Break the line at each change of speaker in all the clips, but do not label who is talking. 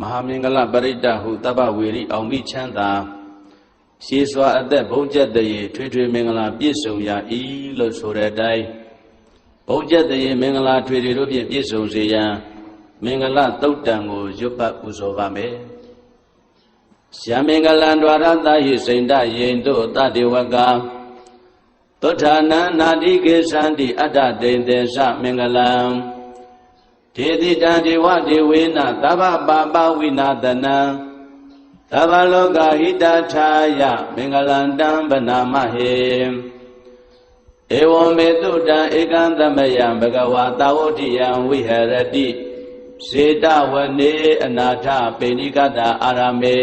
မဟာမင်္ဂလပရိတ္တဟုတပ္ပဝေရိအောင်မိချမ်းသာရှေးစွာအသက်ဘုံကျက်တရေထွေထွေမင်္ဂလာပြည့်စုံရာဤလို့ဆိုတဲ့အတိုင်းဘုံကျက်တရေမင်္ဂလာထွေထွေတို့ဖြင့်ပြည့်စုံစေရန်မင်္ဂလတုတ်တံကိုရွတ်ပတ်ပူဇော်ပါမယ်။ရှမင်္ဂလံ द्वार သယိစိန္ဒယိန်တို့တတေဝကသုဋ္ဌာနံနာတိကေသန္တိအတ္တဒိန်တေသမင်္ဂလံ ဒေတိတံဒေဝဒေဝေနသဗ္ဗပါပဝိနာတနံသဗ္ဗလောကဟိတထာယမင်္ဂလံတံဗနာမဟေဧဝံမေတုတံဧကံသမယံဘဂဝါတာဝတိယံဝိဟရတိစေတဝနေအနာထပေဏိကတအာရမေ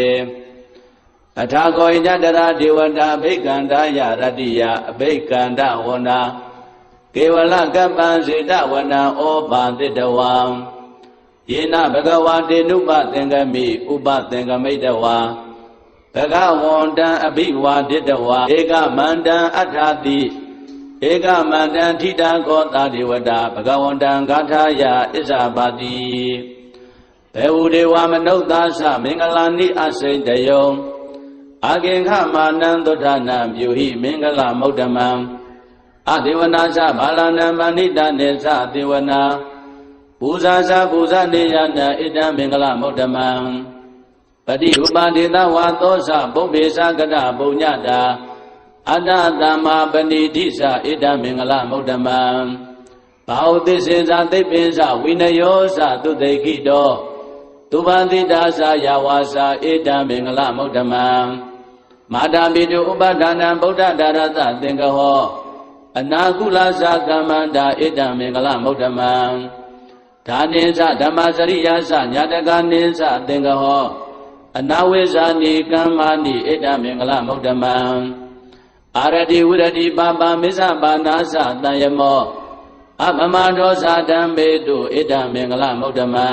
အထာကောဣတတရာဒေဝတာအဘိကန္တာယရတ္တိယအဘိကန္တဝနာ ကေဝလကပ္ပံစေတဝနံဩဘာတိတဝံယေနဘဂဝါတေနုပသင်္ကမိဥပသင်္ကမိတဝါဘဂဝန္တံအဘိဝါတိတဝါဧကမန္တံအထာတိဧကမန္တံထိတာကောတာဒေဝတာဘဂဝန္တံဂါထာယဣဇာပါတိဘေဝဒေဝမနုဿာသမင်္ဂလာနိအစိတယုံအာကင်ခမာနံသုဒ္ဓနာပြုဟိမင်္ဂလမௌတ္တမံ အဒေဝနာသဘာလနံမဏိတနေသဒေဝနာပူဇာသပူဇာနေယနာဣဒံမင်္ဂလမௌတ္တမံပတိဥပါဒေသဝါသောသဘုဗ္ဗေသကတပုညတာအတ္တသမ္မာပဏိတိသဣဒံမင်္ဂလမௌတ္တမံဘာဝသစ္စေသသိပ္ပင်္စဝိနယောသသုတေခိတောသူပန္တိတာသယဝါစာဣဒံမင်္ဂလမௌတ္တမံမာတာပိတုဥပဒါနံဗုဒ္ဓဒါရသသင်္ကဟော အနာကုလသကမ္မန္တာဣဒံမင်္ဂလမௌတ္တမံဒါနိသဓမ္မစရိယသညာတကနိသသင်္ကဟောအနာဝိဇာနိကမ္မာနိဣဒံမင်္ဂလမௌတ္တမံအာရတိဝရတိပါပါမစ္ဆပါနာသတံယမောအပမဒောသတံဘေတုဣဒံမင်္ဂလမௌတ္တမံ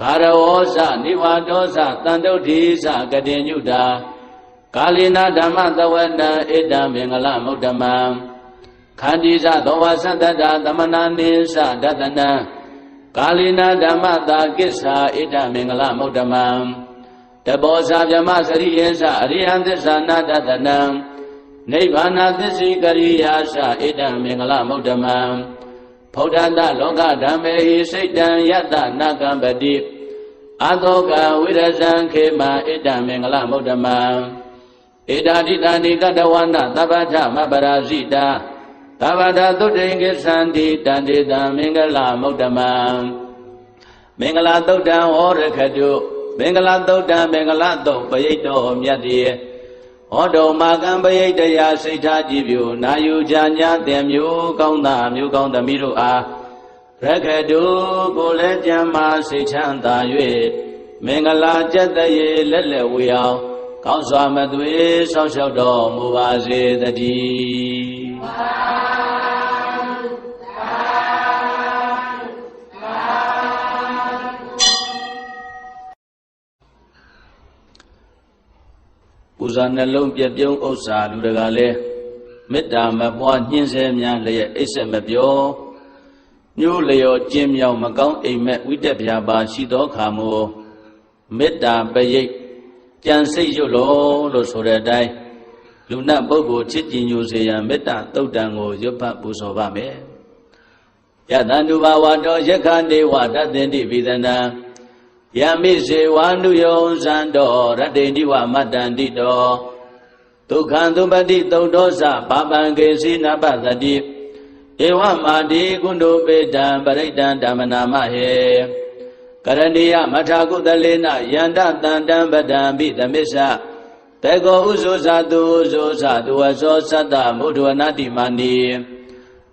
ဂါရဝောသနိဝါဒောသတန်တုဋ္ဌိသကတိညုတာကာလိနာဓမ္မသဝတံဣဒံမင်္ဂလမௌတ္တမံ ခန္တီဇသောဝသတ္တတာသမနာနိသဒတနံကာလိနာဓမ္မတာကိစ္ဆာဣဒံမင်္ဂလမௌတ္တမံတဘောဇာဗြမစရိယေသအရိယံသစ္ဆာနာတတနံနိဗ္ဗာနသစ္စိကရိယာသဣဒံမင်္ဂလမௌတ္တမံဖௌဒတလောကဓမ္မေဟိစိတ်တံယတနာကံပတိအသောကဝိရဇံခေမဣဒံမင်္ဂလမௌတ္တမံဧတာတိတဏိကတဝနာသဗ္ဗထမပရာဇိတာ သဗ္ဗတာသုတေင်္ဂသန္တိတန္တေတံမင်္ဂလမௌတ္တမံမင်္ဂလာသုတ်တံဟောရခတုမင်္ဂလာသုတ်တံမင်္ဂလာသုတ်ပရိတ်တော်မြတ်တည်းဟောတော်မာကံပရိတ်တရားစိတ်ထားကြည်ပြုနာယူကြညာတင်မျိုးကောင်းသားမျိုးကောင်းသမီးတို့အားရခတုကိုလည်းကြံမာစိတ်ချမ်းသာ၍မင်္ဂလာကျက်တရေလက်လက်ဝေအောင်ကောင်းစွာမသွေဆောက်ရှောက်တော်မူပါစေတည်း ပူဇာနှလုံးပြပြုံးဥစ္စာလူတကာလဲမေတ္တာမပွားညှင်းဆဲများလျက်အိတ်ဆက်မပြောညို့လျော်ကျင်းမြောင်မကောင်းအိမ်မက်ဝိတက်ဗျာပါရှိသောခါမူမေတ္တာပရိတ်ကြံစိတ်ရွတ်လို့လို့ဆိုတဲ့အတိုင်းလူနတ်ပုဂ္ဂိုလ်ချစ်ကြည်ညိုစေရန်မေတ္တာတုတ်တံကိုရွတ်ဖတ်ပူဇော်ပါမယ်ယတန္တုဘာဝတောယက္ခနေဝတသင်္တိပိသနာ ယမိစေဝန္တုယောဇံတော်ရတ္တိတိဝမတ္တန္တိတောဒုက္ခံသုပတိသုတ်တောသဘာပံကေစီနပသတိဧဝမာတိကုဏုပေတံပရိတံဓမ္မနာမဟေကရဏီယမထာကုတလေနယန္တတန္တံပဒံပိသမစ္ဆတေကောဥဇောဇတုဥဇောဇတုဝဇောသတ္တမုဒ္ဒဝနာတိမန္တိ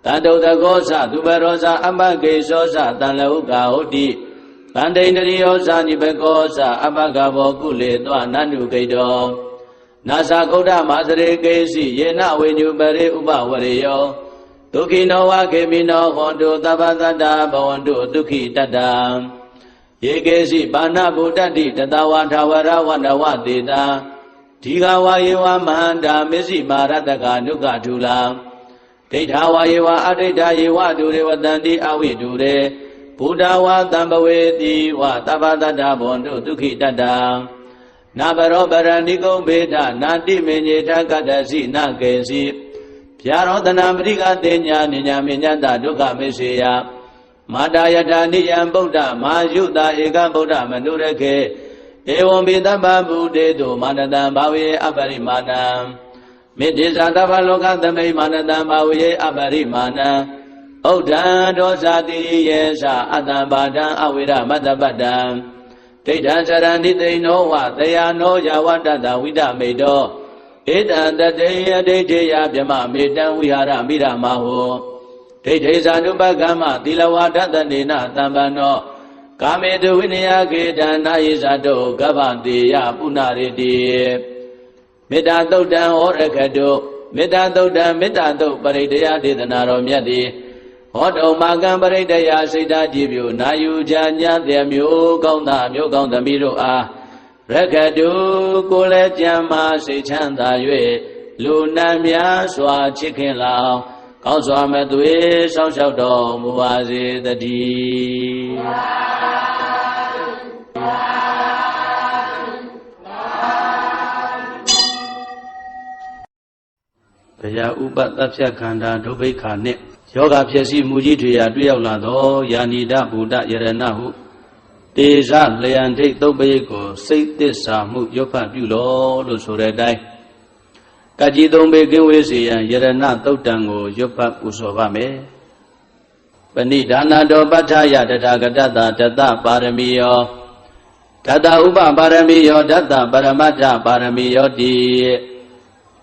တန္တုတကောသသူဘရောဇအပကေဇောဇတန်လဟုကာဟုတ်တိ တန္တိန္ဒရိယောဇာနိဘကောဇအပကဘောကုလေသောနန္နုကိတောနာသကုဋ္ဌမာစရေကေစီယေနဝိညုပရိဥပဝရေယောဒုက္ခိနောဝခေမိနောဟောတုသဗ္ဗတတ္တဘဝန္တုဒုက္ခိတတ္တယေကေစီပါဏဗုဒ္ဓတိတတဝါထာဝရဝနဝတေတာဒီဃဝါယေဝမဟန္တာမစ္စည်းမာရတကနုကထူလာဒိဋ္ဌာဝါယေဝအဋိဋ္ဌာယေဝဒုရေဝတန္တိအဝိဒုရေ ဘဘုဒ္ဓဝါတံပဝေတိဝသဗ္ဗတတ္တဘွန်တုဒုက္ခိတတ္တနာဘရောပရဏိကုံဘေဒနာတိမေညေထကတ္တစီနကေစီဗျာရောတနာပရိကတေညာနိညာမေညတဒုက္ခမေစေယမာတာယထာနိယံဗုဒ္ဓမာယုတာဧကဗုဒ္ဓမနုရခေဧဝံပိတ္တဗဗုတေတုမာနတံဘာဝေအပရိမာဏံမေတ္တိသတ္တဗလောကသမိမာနတံဘာဝေအပရိမာဏံ ဥဒ္ဒံဒောဇာတိယေသအတ္တပါဒံအဝိရမတ္တပတ္တံဒိဋ္ဌံစရဏိသိဏောဝတယာနောယာဝတ္တတဝိဒမေတောဧတံတတေယဒိဋ္ဌေယဗြမမေတံဝိဟာရမိရမဟောဒိဋ္ဌိဇာနုပကမ္မသီလဝါဒတနေနတံပန္နောကာမေတုဝိနယခေတံနာယိဇာတောကဗ္ဗတေယပုဏ္ဏရေတိမေတ္တာသုတ်တံဟောရခတုမေတ္တာသုတ်တံမေတ္တာသုတ်ပရိတယဒေသနာတော်မြတ်သည် ဟောတုံမာကံပရိတယစိတ်ဓာကြည်ပြုနာယူကြညာတဲ့မျိုးကောင်းသားမျိုးကောင်းသမီးတို့အားရခတုကိုလည်းကြံမာစိတ်ချမ်းသာ၍လူနာများစွာချစ်ခင်လောင်ကောင်းစွာမသွေဆောင်းလျှောက်တော်မူပါစေတည်းဘယဥပသဖြတ်ခန္ဓာဒုဗိခာနှင့် ယောဂဖြစ်စီမူကြီးတွေရာတွေ့ရောက်လာသောယာနိဒဗုဒ္ဓယရဏဟုတေဇလျံထိတ်သုတ်ပရိတ်ကိုစိတ်သစ္စာမှုရွတ်ဖတ်ပြုလောလို့ဆိုတဲ့အတိုင်းကကြီးသုံးပေကင်းဝေးစေရန်ယရဏသုတ်တံကိုရွတ်ဖတ်ပူဇော်ပါမယ်ပဏိဒါနာတော်ပဋ္ဌာယတထာဂတတတတပါရမီယောတတဥပပါရမီယောတတပရမတ္ထပါရမီယောတိ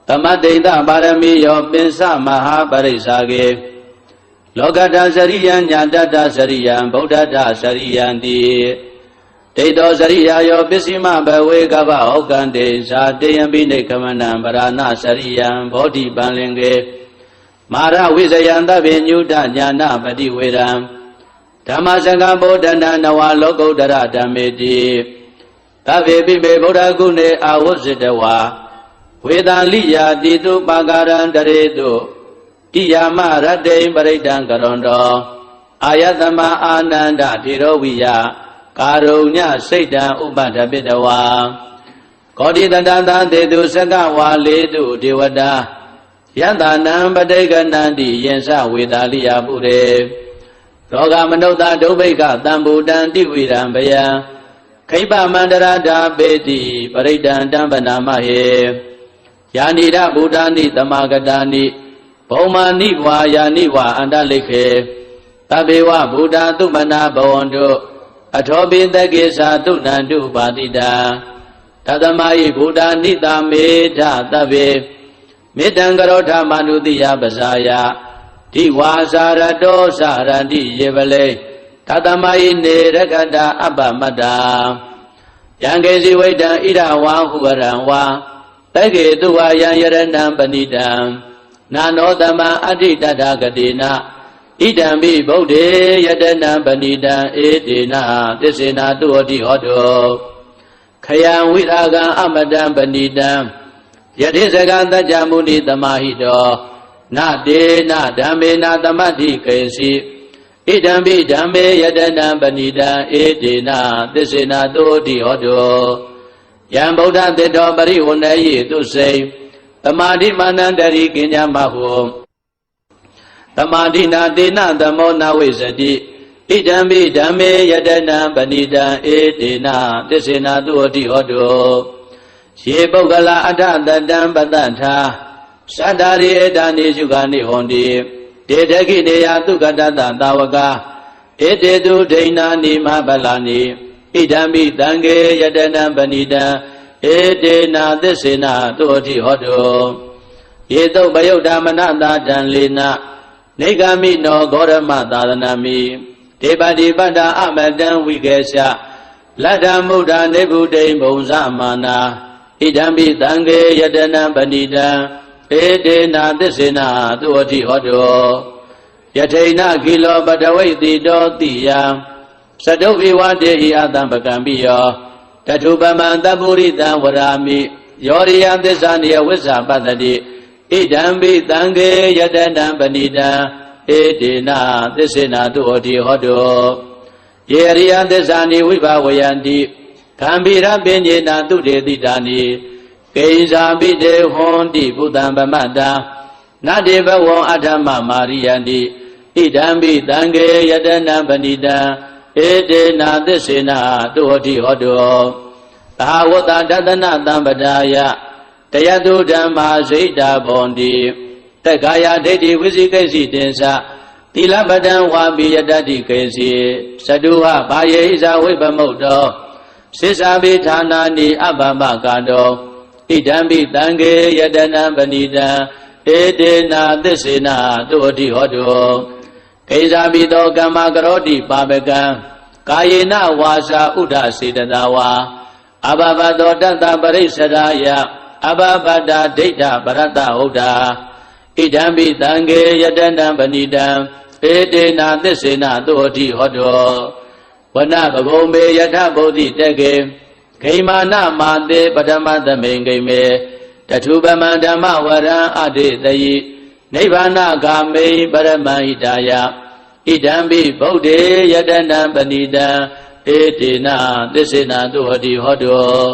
သမတိန်တပါရမီယောပင်စမဟာပရိစ္ဆာကေ လောကတစရိယံညာတတစရိယံဗုဒ္ဓတစရိယံတိဒိဋ္ဌောစရိယာယောပစ္စည်းမဘဝေကဗ္ဗဩကံတေဇာတေယံပိနေကမနံဗရာဏစရိယံဘောဓိပန်လင်ကေမာရဝိဇယံသဗ္ဗညုတညာနာပတိဝေရံဓမ္မစကံဗုဒ္ဓနာနဝလောကုတ္တရဓမ္မေတိသဗ္ဗေပိမေဗုဒ္ဓဂုဏေအာဝုဇ္ဇတဝါဝေဒာလိယာတိတုပါကာရံတရေတု တိယာမရတ္တိပရိဒံကရွန်တော်အာယတမအာနန္ဒထေရဝိယကာရုညစိတ်တံဥပဒပိတဝါကောတိတတသာတေတုစကဝါလေတုဒေဝတာယတနံပဋိကနန္တိယင်စဝေဒာလိယပုရေလောကမနုဿဒုဗိကတံဘူတံတိဝိရံဗယံခိပမန္တရာဓာပေတိပရိဒံတံပနာမဟေယာနိရဗုဒ္ဓနိတမဂတာနိ ဘုံမာနိဝါယာနိဝါအန္တလိခေတဘေဝဗုဒ္ဓသုမနာဘဝန္တုအထောပိတကေသာတုဏန္တုပါတိတာတသမယိဗုဒ္ဓနိတမေထသဗ္ဗေမေတ္တံကရောထမနုတိယပဇာယဒီဝါစာရတောစရန္တိယေပလေတသမယိနေရကတာအပ္ပမတ္တာယံကေစီဝိတံဣရဝါဟုရံဝါတကေတုဝါယံယရဏံပဏိတံ နာနောတမအဋ္ဌိတတဂတိနာဣဒံပိဗုဒ္ဓေယတနံပဏိတံဧတေနသစ္စေနာတုဟတိဟောတုခယံဝိရာဂံအမတံပဏိတံယတိစကံတကြမုနိတမဟိတောနတေနဓမ္မေနသမတ္တိကေစီဣဒံပိဓမ္မေယတနံပဏိတံဧတေနသစ္စေနာတုဟတိဟောတုယံဗုဒ္ဓတေတောပရိဝဏယေသူစိံ တမာတိမာနန္တရိကိညာမဟုတမာတိနာတေနသမောနဝိဇတိဣဒံပိဓမ္မေယတနံပဏိတံဧတေနသစ္စေနာသူအတိဟောတုယေပုဂ္ဂလာအထတတံပတ္တထာသတ္တာရိဧတနိရှုခာနိဟောတိဒေတခိနေယသုကတတသာဝကဧတေတုဒိဏာနိမဗလာနိဣဒံပိတံကေယတနံပဏိတံ ဧတေနာသစ္စေနာတုအထိဟောတုယေတုပယုတ်ဓမ္မနတာတံလေနနေဂမိနောဂောရမသာသနာမိဒေပတိပတ္တာအမတံဝိကေရှလတ္ထမုဒ္ဒနေဗုဒိံဘုံဇမာနာဣဒံပိတံကေယတနံပဏိတံဧတေနာသစ္စေနာတုအထိဟောတုယထိဏကိလောပတဝိတိတောတိယံသတုဧဝတေဟိအတံပကံပိယော တထုပမံတပုရိတံဝရာမိယောရိယသစ္စာနိယဝိဇ္ဇာပတ္တိဣဒံပိတံခေယတနံပဏိတံဧတေနသစ္စေနာတုဟောတိဟောတုယေရိယသစ္စာနိဝိဘဝယန္တိခံဗိရပင်ညေနာသူတေတိတာနိကိဉ္စာပိတေဟွန်တိဘုဒ္ဓံဗမတ္တာနတ္တိဘဝံအထမမာရိယန္တိဣဒံပိတံကေယတနံပဏိတံ ဧတေနာသစ္စေနာတုဟတိဟောတောသာဝတ္တတတနာတံပဒါယတယတုဓမ္မာစိတ်တာဘွန်တိတက္ကာယဒိဋ္ဌိဝိသိကိစီတင်္စသီလပဒံဝါပိယတတ္တိကေစီသတုဟဘာယေဣဇဝိပမုတ်တောစိစ္ဆာပိဌာနာနိအပမကာတောဣဒံပိတံကေယတနံပဏိတံဧတေနာသစ္စေနာတုဟတိဟောတော ဣဇာပိတောကမ္မကရောတိပါပကံကာယေနဝါစာဥဒ္ဒစေတသာဝါအဘဘတောတတ္တပရိစ္ဆရာယအဘဘတာဒိဋ္ဌပရတ္တဟုတ်တာဣဒံပိတံကေယတနံပဏိတံဧတေနာသစ္စေနာသုဟတိဟောတောဝနဘဂုံမေယထဗုဒ္ဓိတက္ကေဂိမာနမာတေပထမသမိန်ဂိမေတထုပမံဓမ္မဝရံအတေတယိ နိဗ္ဗာနဂာမေပရမဟိတာယဣဒံပိဗုဒ္ဓေယတနံပဏိတံဧတေနာသစ္စေနာသုဟတိဟောတော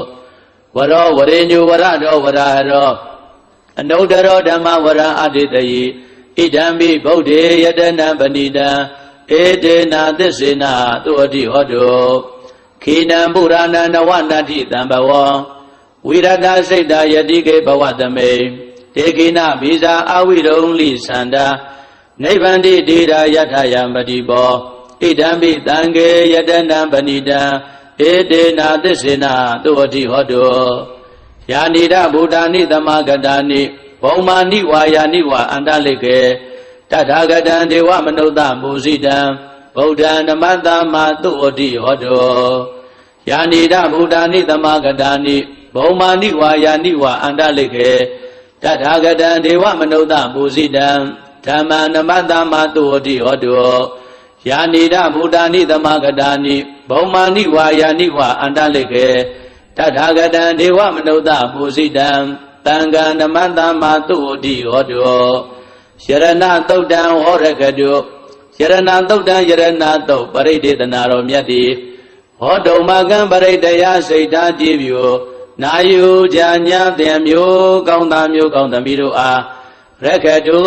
ဝရောဝရေညုဝရတောဝရဟရောအနုတ္တရောဓမ္မဝရံအတေတယိဣဒံပိဗုဒ္ဓေယတနံပဏိတံဧတေနာသစ္စေနာသုဟတိဟောတောခေနံပုရဏနဝနတ္တိတံဘဝံဝိရတစိတ်တာယတိကေဘဝသမေ တေကိနဘိဇာအဝိရုံလိသန္တာနိဗ္ဗန္တိဒေရာယထယံပတိဘောဣဒံပိတံကေယတနံပဏိတံဧတေနာသစ္စေနာသုဟတိဟောတောယာနိဒဗုဒ္ဓနိသမဂတာနိဘုံမာနိဝါယာနိဝါအန္တလိကေတထာဂတံဒေဝမနုဿမူစိတံဗုဒ္ဓံဓမ္မတမသုဩတိဟောတောယာနိဒဗုဒ္ဓနိသမဂတာနိဘုံမာနိဝါယာနိဝါအန္တလိကေ တထာဂတံဒေဝမနုဿမူစိတံဓမ္မံဓမ္မတမသုဩတိဟောတောယာနိဒဗုဒ္ဓနိသမဂတာနိဘုံမာနိဝါယာနိဝါအန္တလိကေတထာဂတံဒေဝမနုဿမူစိတံတံဃာဓမ္မတမသုဩတိဟောတောယရဏသုတ်တံဟောရကတုယရဏသုတ်တံယရဏသုတ်ပရိဒေသနာတော်မြတ်တိဟောတုံမကံပရိတယစိတ်ထားကြည်ပြို နာယူကြညာတဲ့မျိုးကောင်းသားမျိုးကောင်းသမီးတို့အားရကတု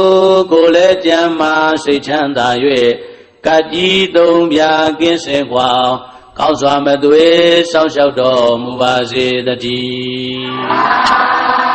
ကိုလည်းကြမ်းမာစိတ်ချမ်းသာ၍ကကြီးသုံးပြကင်းစင်ကွာကောင်းစွာမသွေစောင့်ရှောက်တော်မူပါစေတည်း